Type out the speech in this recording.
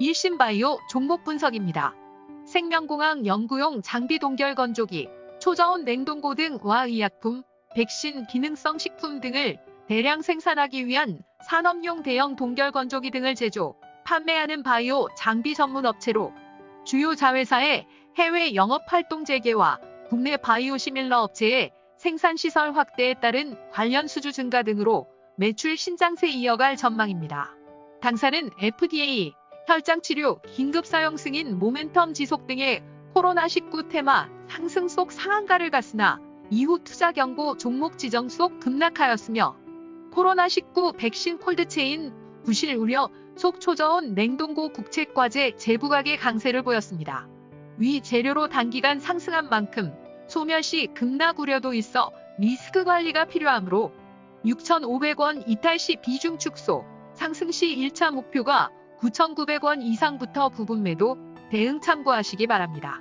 일신바이오 종목 분석입니다. 생명공학 연구용 장비 동결 건조기, 초저온 냉동고 등와 의약품, 백신, 기능성 식품 등을 대량 생산하기 위한 산업용 대형 동결 건조기 등을 제조, 판매하는 바이오 장비 전문 업체로 주요 자회사의 해외 영업 활동 재개와 국내 바이오 시밀러 업체의 생산 시설 확대에 따른 관련 수주 증가 등으로 매출 신장세 이어갈 전망입니다. 당사는 FDA, 혈장 치료, 긴급 사용 승인, 모멘텀 지속 등의 코로나19 테마 상승 속 상한가를 갔으나 이후 투자 경고 종목 지정 속 급락하였으며 코로나19 백신 콜드체인 부실 우려 속 초저온 냉동고 국책과제 재부각의 강세를 보였습니다. 위 재료로 단기간 상승한 만큼 소멸 시 급락 우려도 있어 리스크 관리가 필요하므로 6,500원 이탈 시 비중 축소, 상승 시 1차 목표가 9,900원 이상부터 부분 매도, 대응 참고하시기 바랍니다.